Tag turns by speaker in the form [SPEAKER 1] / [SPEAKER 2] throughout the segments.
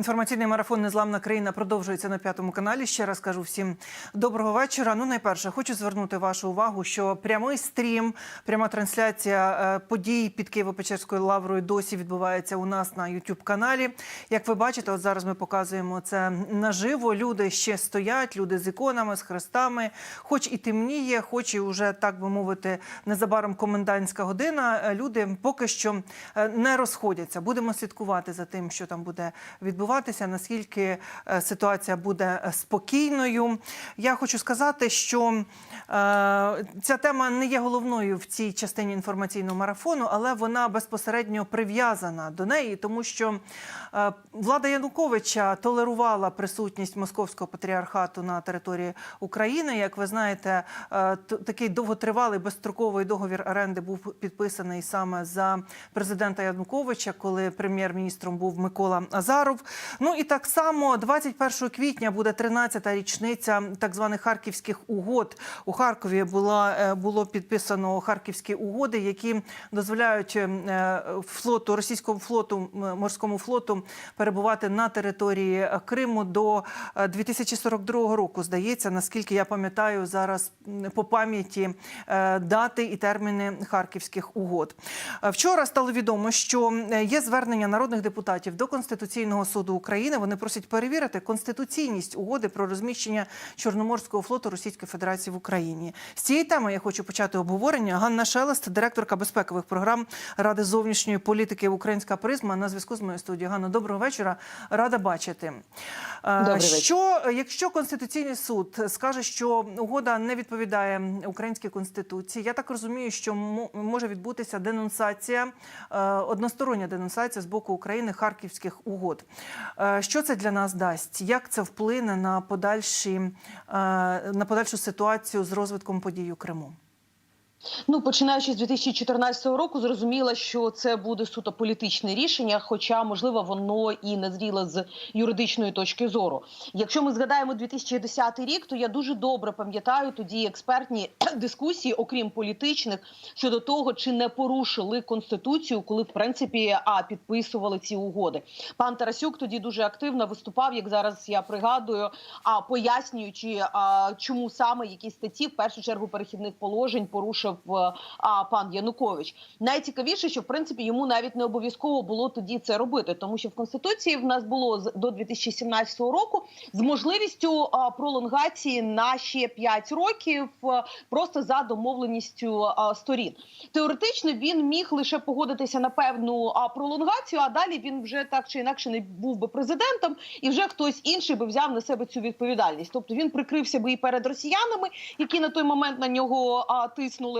[SPEAKER 1] Інформаційний марафон Незламна країна продовжується на п'ятому каналі. Ще раз кажу всім доброго вечора. Ну, найперше, хочу звернути вашу увагу, що прямий стрім, пряма трансляція е, подій під Києво-Печерською лаврою досі відбувається у нас на youtube каналі. Як ви бачите, от зараз ми показуємо це наживо. Люди ще стоять, люди з іконами, з хрестами, хоч і темніє, хоч і вже так би мовити, незабаром комендантська година. е, Люди поки що е, не розходяться. Будемо слідкувати за тим, що там буде відбуватися, наскільки е, ситуація буде е, спокійною. Я хочу сказати, що е, ця тема не є головною в цій частині інформаційного марафону, але вона безпосередньо прив'язана до неї, тому що влада Януковича толерувала присутність московського патріархату на території України. Як ви знаєте, такий довготривалий безстроковий договір оренди був підписаний саме за президента Януковича, коли прем'єр-міністром був Микола Азаров. Ну і так само 21 квітня буде 13-та річниця так званих харківських угод. У Харкові була е, було підписано харківські угоди, які дозволяють е, флоту російському флоту морському флоту перебувати на території е, Криму до е, 2042 року. Здається, наскільки я пам'ятаю зараз по пам'яті е, дати і терміни харківських угод. Е, Вчора стало відомо, що е, є звернення народних депутатів до Конституційного суду України. Вони просять перевірити конституційність угоди про розміщення Чорноморського флоту Російської Федерації в Україні. З цієї теми я хочу почати обговорення. Ганна Шелест, директорка безпекових програм Ради зовнішньої політики Українська призма на зв'язку з моєю студією. Ганна, доброго вечора. Рада бачити. Е,
[SPEAKER 2] Добрий.
[SPEAKER 1] Що якщо Конституційний суд скаже, що угода не відповідає українській конституції, я так розумію, що мо- може відбутися денонсація, е, одностороння денонсація з боку України харківських угод. Е, Що це для нас дасть? Як це вплине на подальші е, на подальшу ситуацію з розвитком подій у Криму?
[SPEAKER 2] Ну, починаючи з 2014 року, зрозуміло, що це буде суто політичне рішення, хоча можливо воно і не зріло з юридичної точки зору. Якщо ми згадаємо 2010 рік, то я дуже добре пам'ятаю тоді експертні дискусії, окрім політичних, щодо того, чи не порушили конституцію, коли в принципі а підписували ці угоди. Пан Тарасюк тоді дуже активно виступав, як зараз я пригадую, а пояснюючи, а, чому саме які статті в першу чергу перехідних положень порушив е, а, пан Янукович. Найцікавіше, що в принципі йому навіть не обов'язково було тоді це робити, тому що в конституції в нас було до 2017 року з можливістю а, пролонгації на ще 5 років, е, просто за домовленістю а, сторін. Теоретично він міг лише погодитися на певну а, пролонгацію, а далі він вже так чи інакше не був би президентом, і вже хтось інший би взяв на себе цю відповідальність. Тобто він прикрився би і перед росіянами, які на той момент на нього а, тиснули.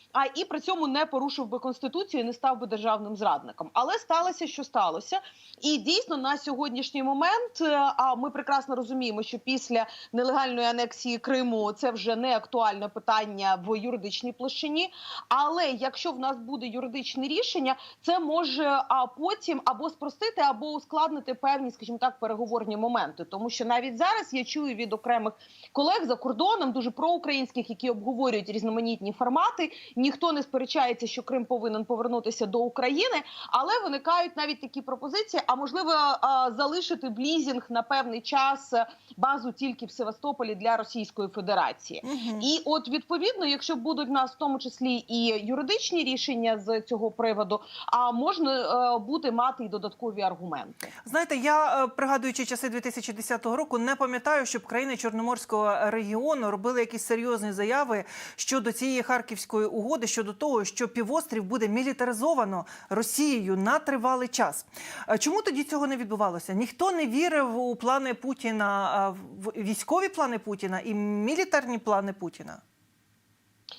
[SPEAKER 2] А і при цьому не порушив би конституцію, і не став би державним зрадником. Але сталося, що сталося, і дійсно на сьогоднішній момент. е, А ми прекрасно розуміємо, що після нелегальної анексії Криму це вже не актуальне питання в юридичній площині. Але якщо в нас буде юридичне рішення, це може а потім або спростити, або ускладнити певні, скажімо так, переговорні моменти. Тому що навіть зараз я чую від окремих колег за кордоном, дуже проукраїнських, які обговорюють різноманітні формати. Ніхто не сперечається, що Крим повинен повернутися до України, але виникають навіть такі пропозиції. А можливо, залишити в лізінг на певний час е, базу тільки в Севастополі для Російської Федерації. І от відповідно, якщо будуть в нас в тому числі і юридичні рішення з цього приводу, а можна е, буде мати і додаткові аргументи.
[SPEAKER 1] Знаєте, я е, пригадуючи часи 2010 року, не пам'ятаю, щоб країни Чорноморського регіону робили якісь серйозні заяви щодо цієї харківської угоди, щодо того, що півострів буде мілітаризовано Росією на тривалий час. Е, Чому тоді цього не відбувалося? Ніхто не вірив у плани Путіна, в військові плани Путіна і мілітарні плани Путіна.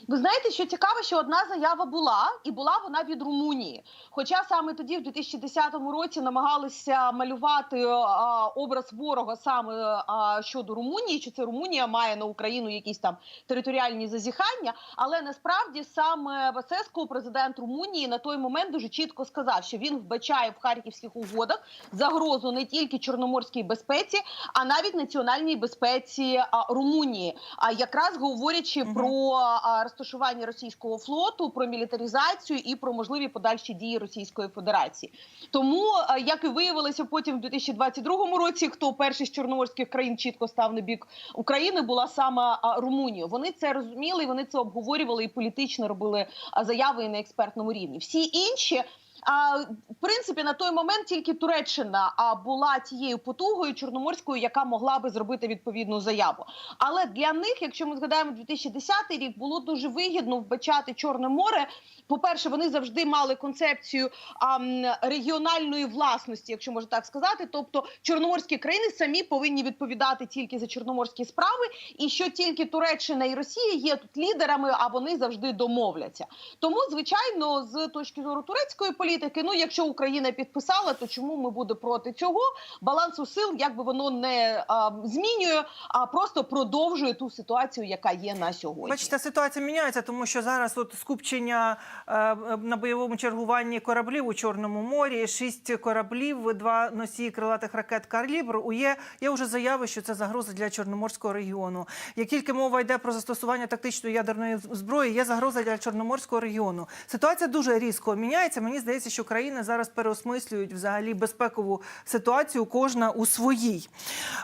[SPEAKER 2] Ви знаєте, що цікаво, що одна заява була, і була вона від Румунії. Хоча саме тоді, в 2010 році, намагалися малювати а, образ ворога саме а, щодо Румунії, що це Румунія має на Україну якісь там територіальні зазіхання. Але насправді саме Васеско, президент Румунії, на той момент дуже чітко сказав, що він вбачає в харківських угодах загрозу не тільки чорноморській безпеці, а навіть національній безпеці а, Румунії. А якраз говорячи
[SPEAKER 1] Мгм.
[SPEAKER 2] про а, розташування російського флоту, про мілітаризацію і про можливі подальші дії Російської Федерації. Тому, е, як і виявилося потім в 2022 році, хто перший з чорноморських країн чітко став на бік України, була саме Румунія. Вони це розуміли, вони це обговорювали і політично робили заяви і на експертному рівні. Всі інші. В принципі на той момент тільки Туреччина була тією потугою чорноморською, яка могла би зробити відповідну заяву. Але для них, якщо ми згадаємо 2010 рік, було дуже вигідно вбачати Чорне море. По перше, вони завжди мали концепцію а, регіональної власності, якщо можна так сказати. Тобто чорноморські країни самі повинні відповідати тільки за чорноморські справи, і що тільки Туреччина і Росія є тут лідерами, а вони завжди домовляться. Тому, звичайно, з точки зору турецької політики, ну якщо Україна підписала, то чому ми буде проти цього? Балансу сил, як би воно не а, змінює, а просто продовжує ту ситуацію, яка є на сьогодні.
[SPEAKER 1] Бачите, ситуація міняється, тому що зараз от скупчення е, на бойовому чергуванні кораблів у Чорному морі, шість кораблів, два носії крилатих ракет «Калібр». У є вже заяви, що це загроза для Чорноморського регіону. Як тільки мова йде про застосування тактичної ядерної зброї, є загроза для Чорноморського регіону. Ситуація дуже різко міняється. Мені здається, що країни зараз переосмислюють взагалі безпекову ситуацію, кожна у своїй.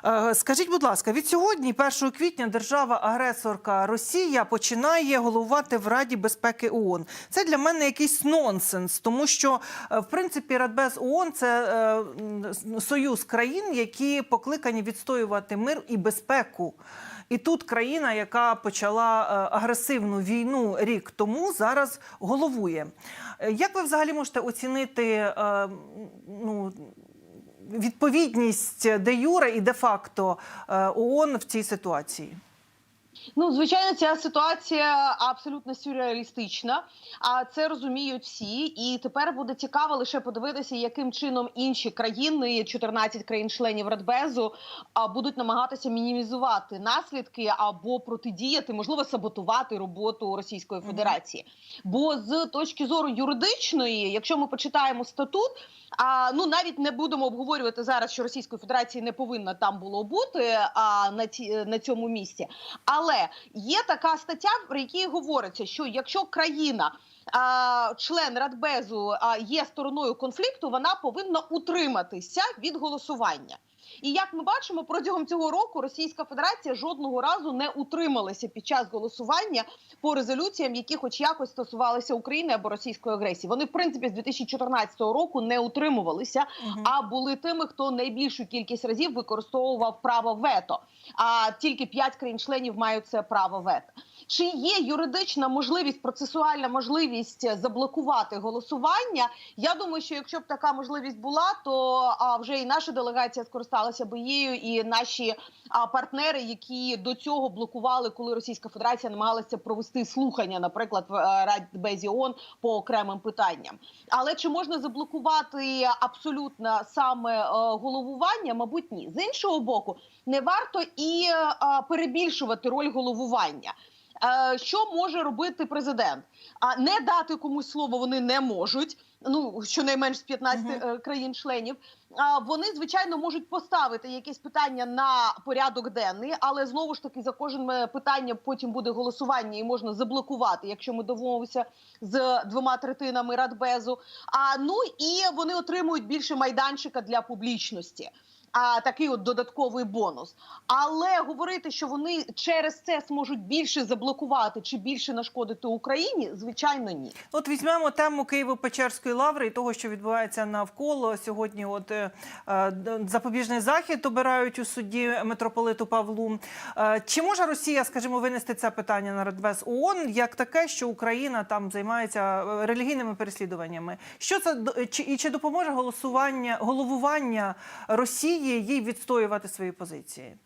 [SPEAKER 1] Е, Скажіть, будь ласка, від сьогодні, 1 квітня, держава-агресорка Росія починає головувати в Раді безпеки ООН. Це для мене якийсь нонсенс, тому що е, в принципі Радбез ООН – це е, союз країн, які покликані відстоювати мир і безпеку. І тут країна, яка почала е, агресивну війну рік тому, зараз головує. Е, Як ви взагалі можете оцінити е, ну, відповідність де юре і де факто ООН в цій ситуації?
[SPEAKER 2] Ну, звичайно, ця ситуація абсолютно сюрреалістична. А це розуміють всі. І тепер буде цікаво лише подивитися, яким чином інші країни, 14 країн-членів Радбезу, будуть намагатися мінімізувати наслідки або протидіяти, можливо, саботувати роботу Російської Федерації. Бо з точки зору юридичної, якщо ми почитаємо статут. А ну навіть не будемо обговорювати зараз, що Російської Федерації не повинна там було бути а на ці на цьому місці. Але є така стаття, про якій говориться, що якщо країна. Член Радбезу є стороною конфлікту, вона повинна утриматися від голосування. І як ми бачимо, протягом цього року Російська Федерація жодного разу не утрималася під час голосування по резолюціям, які хоч якось стосувалися України або російської агресії. Вони в принципі з 2014 року не утримувалися, а були тими, хто найбільшу кількість разів використовував право вето. А тільки п'ять країн-членів мають це право вето. Чи є юридична можливість, процесуальна можливість заблокувати голосування? Я думаю, що якщо б така можливість була, то а, вже і наша делегація скористалася би її, і наші а, партнери, які до цього блокували, коли Російська Федерація намагалася провести слухання, наприклад, в е, Радбезі ООН по окремим питанням. Але чи можна заблокувати абсолютно саме е, головування? Мабуть, ні. З іншого боку, не варто і е, перебільшувати роль головування. Е, Що може робити президент? А не дати комусь слово вони не можуть. Ну щонайменш з 15
[SPEAKER 1] Мгм.
[SPEAKER 2] е, країн-членів. А вони звичайно можуть поставити якесь питання на порядок денний, але знову ж таки за кожним е, питанням потім буде голосування і можна заблокувати, якщо ми домовимося з двома третинами радбезу. А ну і вони отримують більше майданчика для публічності. А такий от додатковий бонус. Але говорити, що вони через це зможуть більше заблокувати чи більше нашкодити Україні, звичайно, ні.
[SPEAKER 1] От візьмемо тему Києво-Печерської лаври і того, що відбувається навколо сьогодні. От е, е, запобіжний захід обирають у суді митрополиту Павлу. Е, чи може Росія, скажімо, винести це питання на Радбез ООН як таке, що Україна там займається релігійними переслідуваннями? Що це чи і чи допоможе голосування головування Росії їй відстоювати свої позиції?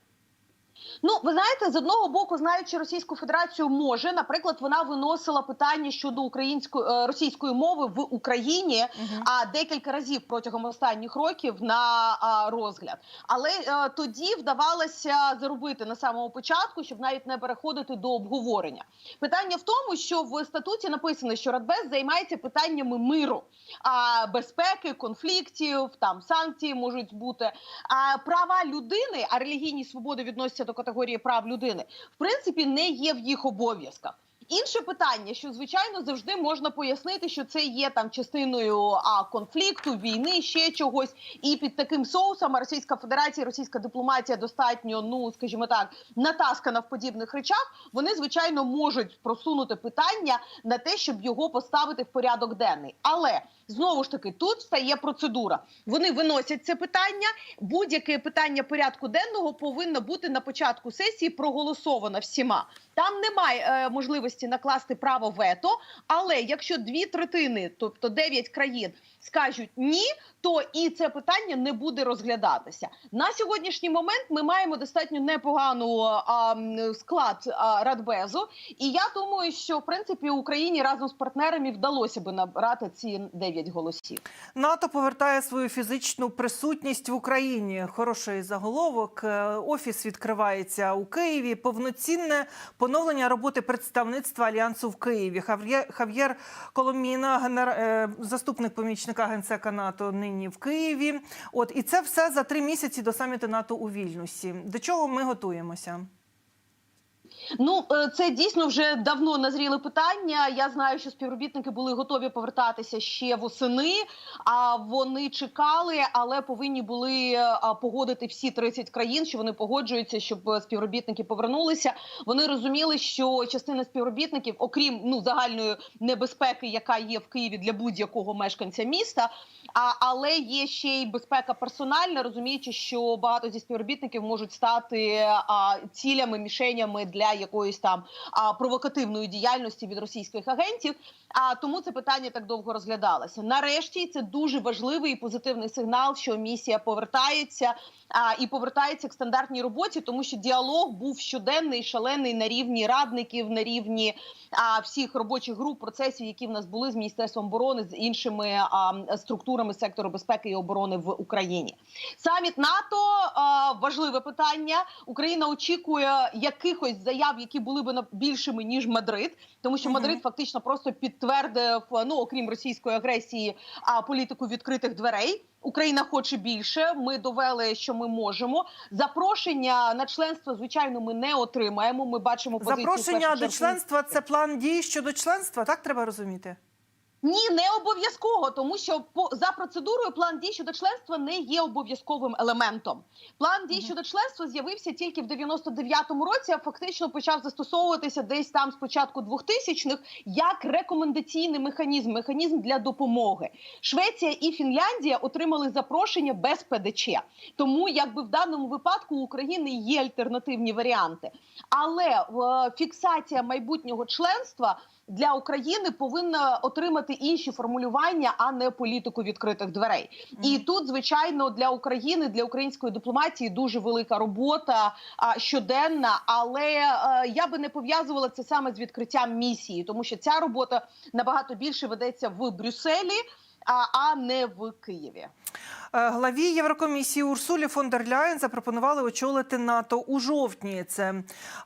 [SPEAKER 2] Ну, ви знаєте, з одного боку, знаючи Російську Федерацію, може, наприклад, вона виносила питання щодо української е, російської мови в Україні а декілька разів протягом останніх років на а, розгляд. Але е, тоді вдавалося заробити на самому початку, щоб навіть не переходити до обговорення. Питання в тому, що в статуті написано, що Радбез займається питаннями миру, а безпеки, конфліктів, там санкції можуть бути. А права людини, а релігійні свободи відносяться до категорії прав людини, в принципі, не є в їх обов'язках. інше питання, що звичайно завжди можна пояснити, що це є там частиною а конфлікту, війни, ще чогось. І під таким соусом Російська Федерація, Російська дипломатія достатньо, ну скажімо так, натаскана в подібних речах. Вони звичайно можуть просунути питання на те, щоб його поставити в порядок денний. Але знову ж таки тут стає процедура. Вони виносять це питання. Будь-яке питання порядку денного повинно бути на початку сесії проголосовано всіма. Там немає е, можливості накласти право вето. Але якщо дві третини, тобто дев'ять країн, скажуть ні, то і це питання не буде розглядатися. На сьогоднішній момент ми маємо достатньо непогану а, склад а, Радбезу, і я думаю, що в принципі Україні разом з партнерами вдалося би набрати ці дев'ять голосів.
[SPEAKER 1] НАТО повертає свою фізичну присутність в Україні. Хороший заголовок. Е, Офіс відкривається у Києві. Повноцінне поновлення роботи представництва альянсу в Києві. Хав'є- Хав'єр Коломіна, генер... е, заступник помічника генсека НАТО, нині в Києві. От і це все за три місяці до саміту НАТО у Вільнюсі. До чого ми готуємося?
[SPEAKER 2] Ну е, це дійсно вже давно назріли питання. Я знаю, що співробітники були готові повертатися ще восени. А вони чекали, але повинні були е, погодити всі 30 країн, що вони погоджуються, щоб е, співробітники повернулися. Вони розуміли, що частина співробітників, окрім ну загальної небезпеки, яка є в Києві для будь-якого мешканця міста, а але є ще й безпека персональна, розуміючи, що багато зі співробітників можуть стати а, цілями, мішенями для якоїсь там а, провокативної діяльності від російських агентів. А тому це питання так довго розглядалося. Нарешті це дуже важливий і позитивний сигнал, що місія повертається а, і повертається к стандартній роботі, тому що діалог був щоденний, шалений на рівні радників, на рівні а, всіх робочих груп, процесів, які в нас були з міністерством оборони, з іншими а, структурами сектору безпеки і оборони в Україні. Саміт НАТО а, важливе питання. Україна очікує якихось заяв, які були на- більшими ніж Мадрид, тому що. Мадрид фактично просто підтвердив, ну окрім російської агресії, а політику відкритих дверей. Україна хоче більше. Ми довели, що ми можемо. Запрошення на членство, звичайно, ми не отримаємо. Ми бачимо позицію
[SPEAKER 1] Запрошення до членства це план дій щодо членства. Так треба розуміти.
[SPEAKER 2] Ні, не обов'язково, тому що по за процедурою план дій щодо членства не є обов'язковим елементом. План дій щодо членства з'явився тільки в 99-му році, а фактично почав застосовуватися десь там з початку 2000-х як рекомендаційний механізм, механізм для допомоги. Швеція і Фінляндія отримали запрошення без ПДЧ. Тому, якби в даному випадку у України є альтернативні варіанти, але е, фіксація майбутнього членства для України повинна отримати інші формулювання, а не політику відкритих дверей. І тут, звичайно, для України, для української дипломатії дуже велика робота а, щоденна. Але е, я би не пов'язувала це саме з відкриттям місії, тому що ця робота набагато більше ведеться в Брюсселі, а, а не в Києві.
[SPEAKER 1] Е, Главі Єврокомісії Урсулі фон дер Ляєн запропонували очолити НАТО у жовтні. Це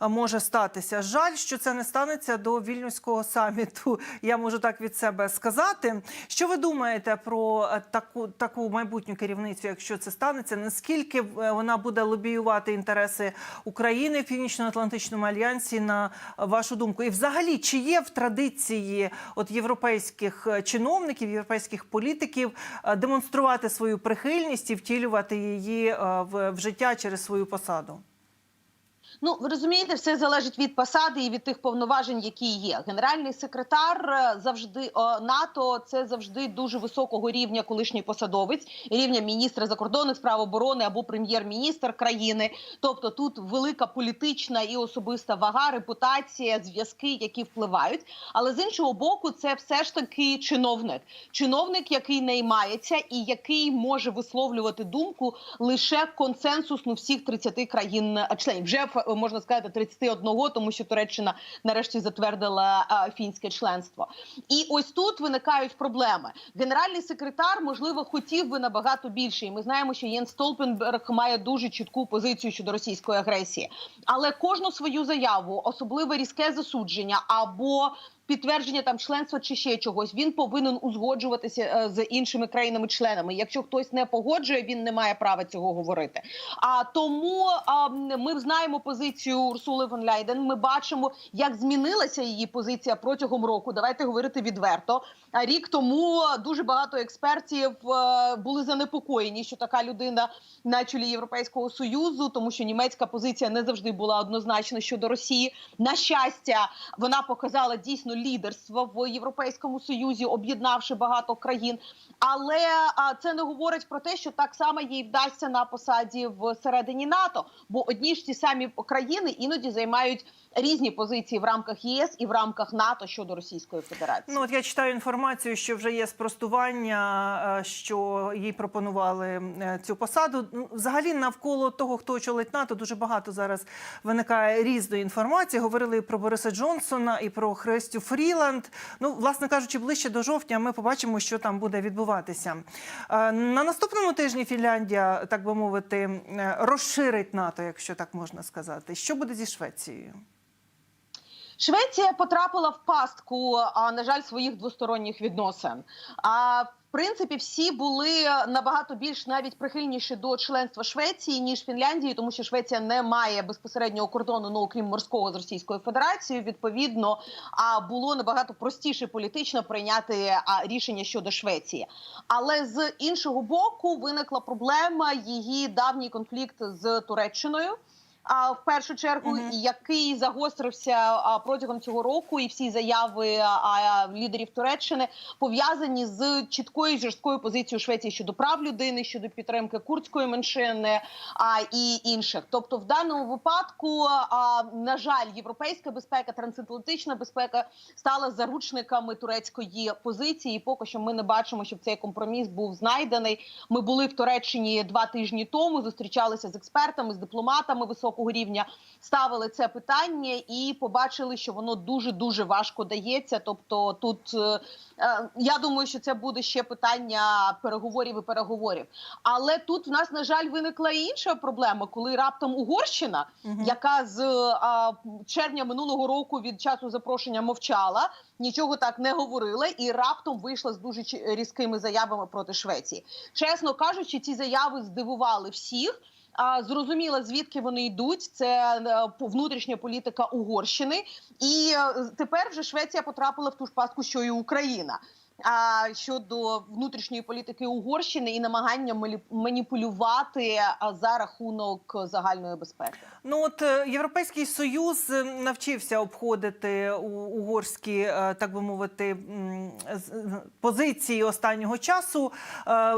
[SPEAKER 1] е, може статися. Жаль, що це не станеться до вільнюського саміту. Я можу так від себе сказати. Що ви думаєте про е, таку таку майбутню керівницю, якщо це станеться? Наскільки вона буде лобіювати інтереси України в Північно-Атлантичному альянсі? На вашу думку, і взагалі, чи є в традиції от європейських чиновників, європейських політиків демонструвати свою прихильність і втілювати її е, в життя через свою посаду?
[SPEAKER 2] Ну ви розумієте, все залежить від посади і від тих повноважень, які є. Генеральний секретар е, завжди о, НАТО це завжди дуже високого рівня колишній посадовець, рівня міністра закордонних справ оборони або прем'єр-міністр країни. Тобто тут велика політична і особиста вага, репутація, зв'язки, які впливають. Але з іншого боку, це все ж таки чиновник, чиновник, який наймається і який може висловлювати думку лише консенсусну всіх 30 країн-членів. Вже ф- можна сказати 31, тому що Туреччина нарешті затвердила а, фінське членство. І ось тут виникають проблеми. Генеральний секретар, можливо, хотів би набагато більше. І ми знаємо, що Єн Столпенберг має дуже чітку позицію щодо російської агресії. Але кожну свою заяву, особливо різке засудження або підтвердження там членства чи ще чогось. Він повинен узгоджуватися е, з іншими країнами-членами. Якщо хтось не погоджує, він не має права цього говорити. А тому а, ми знаємо позицію Урсули фон Ляйден. Ми бачимо, як змінилася її позиція протягом року. Давайте говорити відверто. Рік тому дуже багато експертів е, були занепокоєні, що така людина на чолі Європейського союзу, тому що німецька позиція не завжди була однозначна щодо Росії. На щастя, вона показала дійсно лідерство в Європейському Союзі, об'єднавши багато країн. Але це не говорить про те, що так само їй вдасться на посаді всередині НАТО, бо одні ж ті самі країни іноді займають різні позиції в рамках ЄС і в рамках НАТО щодо Російської Федерації.
[SPEAKER 1] Ну от я читаю інформацію, що вже є спростування, е, що їй пропонували е, цю посаду. Ну, Взагалі, навколо того, хто очолить НАТО, дуже багато зараз виникає різної інформації. Говорили про Бориса Джонсона і про Христю Фріланд. Ну, власне кажучи, ближче до жовтня ми побачимо, що там буде відбуватися. Е, На наступному тижні Фінляндія, так би мовити, е, розширить НАТО, якщо так можна сказати. Що буде зі Швецією?
[SPEAKER 2] Швеція потрапила в пастку, а на жаль, своїх двосторонніх відносин. А принципі, всі були набагато більш навіть прихильніші до членства Швеції ніж Фінляндії, тому що Швеція не має безпосереднього кордону, ну окрім морського з Російською Федерацією. Відповідно, а було набагато простіше політично прийняти рішення щодо Швеції. Але з іншого боку виникла проблема її давній конфлікт з Туреччиною. А в першу чергу, і який загострився протягом цього року, і всі заяви лідерів Туреччини пов'язані з чіткою жорсткою позицією Швеції щодо прав людини, щодо підтримки курдської меншини а і інших. Тобто, в даному випадку, на жаль, європейська безпека, трансатлантична безпека стала заручниками турецької позиції. І поки що ми не бачимо, щоб цей компроміс був знайдений. Ми були в Туреччині два тижні тому. Зустрічалися з експертами, з дипломатами високого рівня, ставили це питання і побачили, що воно дуже дуже важко дається. Тобто, тут е, е, я думаю, що це буде ще питання переговорів і переговорів. Але тут в нас на жаль виникла і інша проблема, коли раптом Угорщина,
[SPEAKER 1] Мгм.
[SPEAKER 2] яка з а, червня минулого року від часу запрошення мовчала, нічого так не говорила, і раптом вийшла з дуже різкими заявами проти Швеції. Чесно кажучи, ці заяви здивували всіх. Зрозуміло, звідки вони йдуть. Це е, внутрішня політика Угорщини, і е, тепер вже Швеція потрапила в ту ж пастку, що і Україна. А щодо внутрішньої політики Угорщини і намагання маніпулювати за рахунок загальної безпеки.
[SPEAKER 1] Ну от е, Європейський Союз е, навчився обходити угорські, е, так би мовити, позиції останнього часу.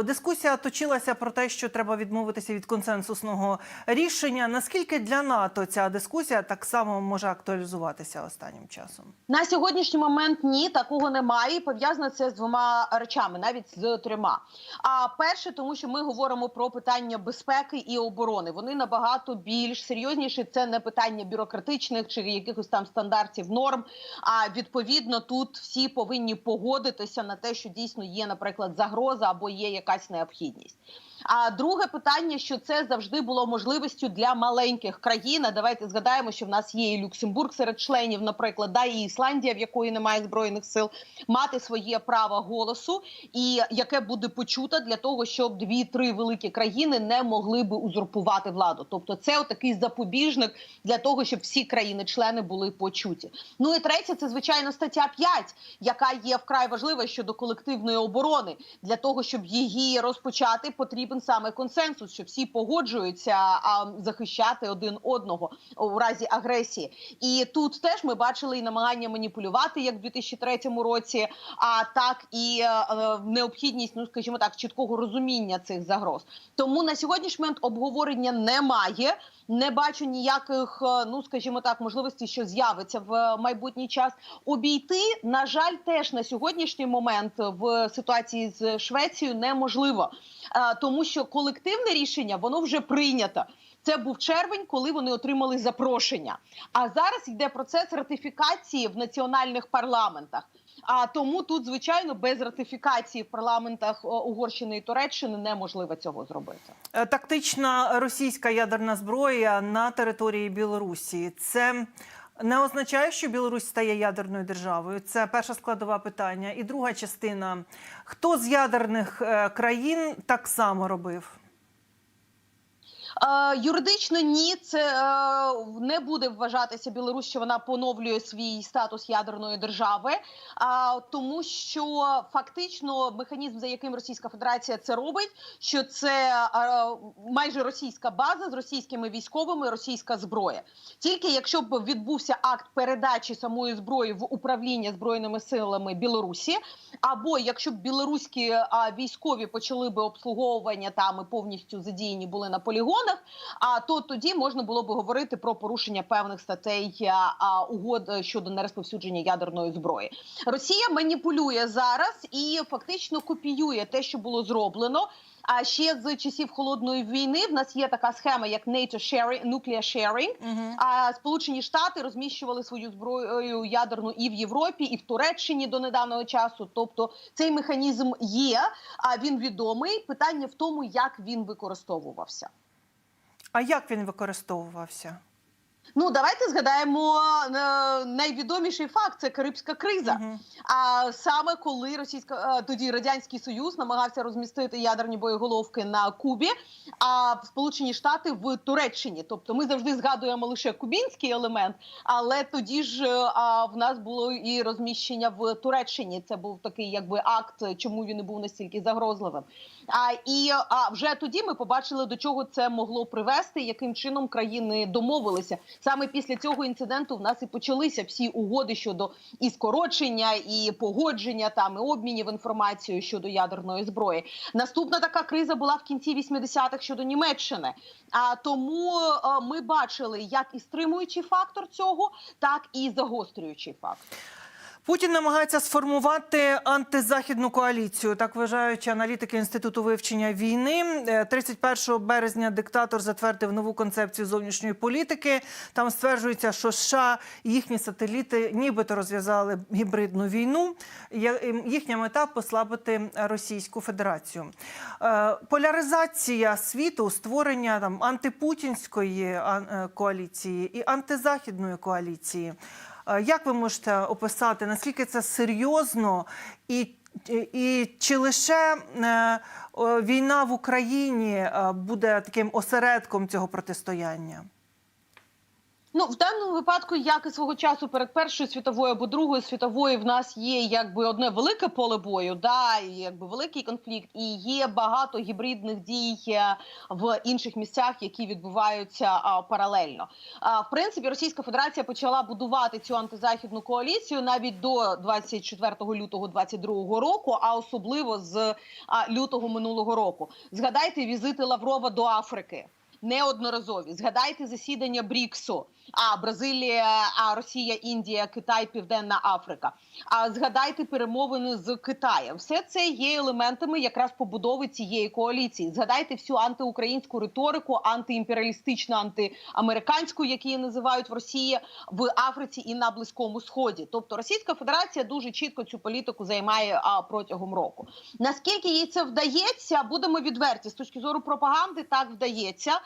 [SPEAKER 1] Дискусія точилася про те, що треба відмовитися від консенсусного рішення. Наскільки для НАТО ця дискусія так само може актуалізуватися останнім часом?
[SPEAKER 2] На сьогоднішній момент ні, такого немає. Пов'язано це з двома речами, навіть з трьома. А перше, тому що ми говоримо про питання безпеки і оборони. Вони набагато більш серйозніші. Це не питання бюрократичних чи якихось там стандартів норм. А відповідно, тут всі повинні погодитися на те, що дійсно є, наприклад, загроза або є якась необхідність. А друге питання, що це завжди було можливістю для маленьких країн. А Давайте згадаємо, що в нас є і Люксембург серед членів, наприклад, да, і Ісландія, в якої немає збройних сил, мати своє право голосу, і яке буде почуто для того, щоб дві-три великі країни не могли би узурпувати владу. Тобто, це отакий запобіжник для того, щоб всі країни-члени були почуті. Ну і третє, це звичайно стаття 5, яка є вкрай важлива щодо колективної оборони. Для того, щоб її розпочати, потрібен саме консенсус, що всі погоджуються а, захищати один одного у разі агресії. І тут теж ми бачили і намагання маніпулювати, як в 2003 році, а так і е, е, необхідність, ну скажімо так, чіткого розуміння цих загроз. Тому на сьогоднішній момент обговорення немає. Не бачу ніяких, е, ну скажімо так, можливостей, що з'явиться в майбутній час. Обійти, на жаль, теж на сьогоднішній момент в ситуації з Швецією неможливо, Е, тому що колективне рішення воно вже прийнято. Це був червень, коли вони отримали запрошення. А зараз йде процес ратифікації в національних парламентах. А тому тут, звичайно, без ратифікації в парламентах Угорщини і Туреччини неможливо цього зробити.
[SPEAKER 1] Е, Тактична російська ядерна зброя на території Білорусі це не означає, що Білорусь стає ядерною державою. Це перша складова питання. І друга частина: хто з ядерних е, країн так само робив?
[SPEAKER 2] Е, юридично ні, це е, не буде вважатися Білорусь, що вона поновлює свій статус ядерної держави, а тому, що фактично механізм, за яким Російська Федерація це робить, що це е, майже російська база з російськими військовими, російська зброя. Тільки якщо б відбувся акт передачі самої зброї в управління збройними силами Білорусі, або якщо б білоруські військові почали би обслуговування там і повністю задіяні були на полігонах, а то тоді можна було би говорити про порушення певних статей а, а, угод е, щодо нерозповсюдження ядерної зброї. Росія маніпулює зараз і фактично копіює те, що було зроблено. А ще з часів холодної війни в нас є така схема, як NATO sharing, nuclear sharing.
[SPEAKER 1] Угу.
[SPEAKER 2] А Сполучені Штати розміщували свою зброю ядерну і в Європі, і в Туреччині до недавнього часу. Тобто цей механізм є, а він відомий. Питання в тому, як він використовувався.
[SPEAKER 1] А як він використовувався?
[SPEAKER 2] Ну давайте згадаємо е, найвідоміший факт це Карибська криза.
[SPEAKER 1] Мгм.
[SPEAKER 2] А саме коли російська е, тоді радянський союз намагався розмістити ядерні боєголовки на Кубі, а Сполучені Штати в Туреччині. Тобто, ми завжди згадуємо лише кубінський елемент, але тоді ж е, а, в нас було і розміщення в Туреччині. Це був такий, якби акт, чому він не був настільки загрозливим. А і а вже тоді ми побачили, до чого це могло привести, яким чином країни домовилися. Саме після цього інциденту в нас і почалися всі угоди щодо і скорочення, і погодження там і обмінів інформацією щодо ядерної зброї. Наступна така криза була в кінці 80-х щодо Німеччини. А тому е, ми бачили як і стримуючий фактор цього, так і загострюючий фактор.
[SPEAKER 1] Путін намагається сформувати антизахідну коаліцію, так вважають аналітики інституту вивчення війни. Е, 31 березня диктатор затвердив нову концепцію зовнішньої політики. Там стверджується, що США і їхні сателіти нібито розв'язали гібридну війну. Ем, Їхня мета послабити Російську Федерацію. Е, Поляризація світу, створення там антипутінської е, коаліції і антизахідної коаліції. Е, Як ви можете описати, наскільки це серйозно, і, і чи лише е, війна в Україні е, буде таким осередком цього протистояння?
[SPEAKER 2] Ну, в даному випадку, як і свого часу перед першою світовою або другою світовою, в нас є якби одне велике поле бою, да, і якби великий конфлікт, і є багато гібридних дій е, в інших місцях, які відбуваються а, паралельно. А, в принципі, Російська Федерація почала будувати цю антизахідну коаліцію навіть до 24 лютого 22 року, а особливо з а, лютого минулого року. Згадайте візити Лаврова до Африки неодноразові. Згадайте засідання Бріксу. А Бразилія, а Росія, Індія, Китай, Південна Африка. А згадайте перемовини з Китаєм. Все це є елементами якраз побудови цієї коаліції. Згадайте всю антиукраїнську риторику, антиімперіалістичну, антиамериканську, які називають в Росії в Африці і на Близькому Сході. Тобто Російська Федерація дуже чітко цю політику займає а, протягом року. Наскільки їй це вдається, будемо відверті з точки зору пропаганди, так вдається.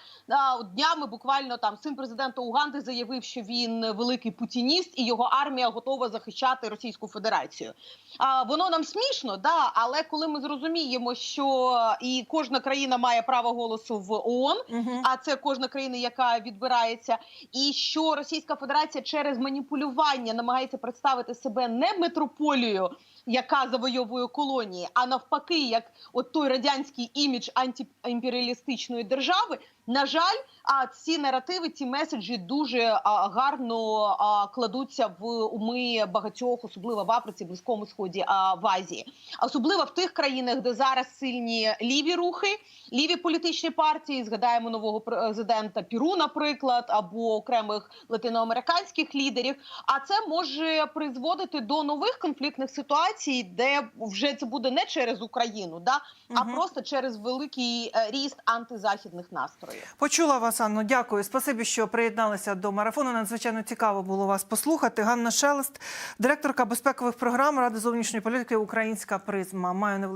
[SPEAKER 2] Днями буквально там син президента Уганди заявив, що він великий путініст і його армія готова захищати Російську Федерацію. А воно нам смішно, да, але коли ми зрозуміємо, що і кожна країна має право голосу в ООН,
[SPEAKER 1] Угу.
[SPEAKER 2] а це кожна країна, яка відбирається, і що Російська Федерація через маніпулювання намагається представити себе не метрополією, яка завойовує колонії, а навпаки, як от той радянський імідж антиімперіалістичної держави. На жаль, а ці наративи, ці меседжі дуже гарно кладуться в уми багатьох, особливо в Африці, Близькому Сході, а в Азії, особливо в тих країнах, де зараз сильні ліві рухи, ліві політичні партії. Згадаємо нового президента Піру, наприклад, або окремих латиноамериканських лідерів. А це може призводити до нових конфліктних ситуацій, де вже це буде не через Україну, да а просто через великий е, ріст антизахідних настроїв.
[SPEAKER 1] Почула вас, Анно. Дякую. Спасибі, що приєдналися до марафону. Надзвичайно цікаво було вас послухати. Ганна Шелест, директорка безпекових програм Ради зовнішньої політики Українська призма. Маю невеличку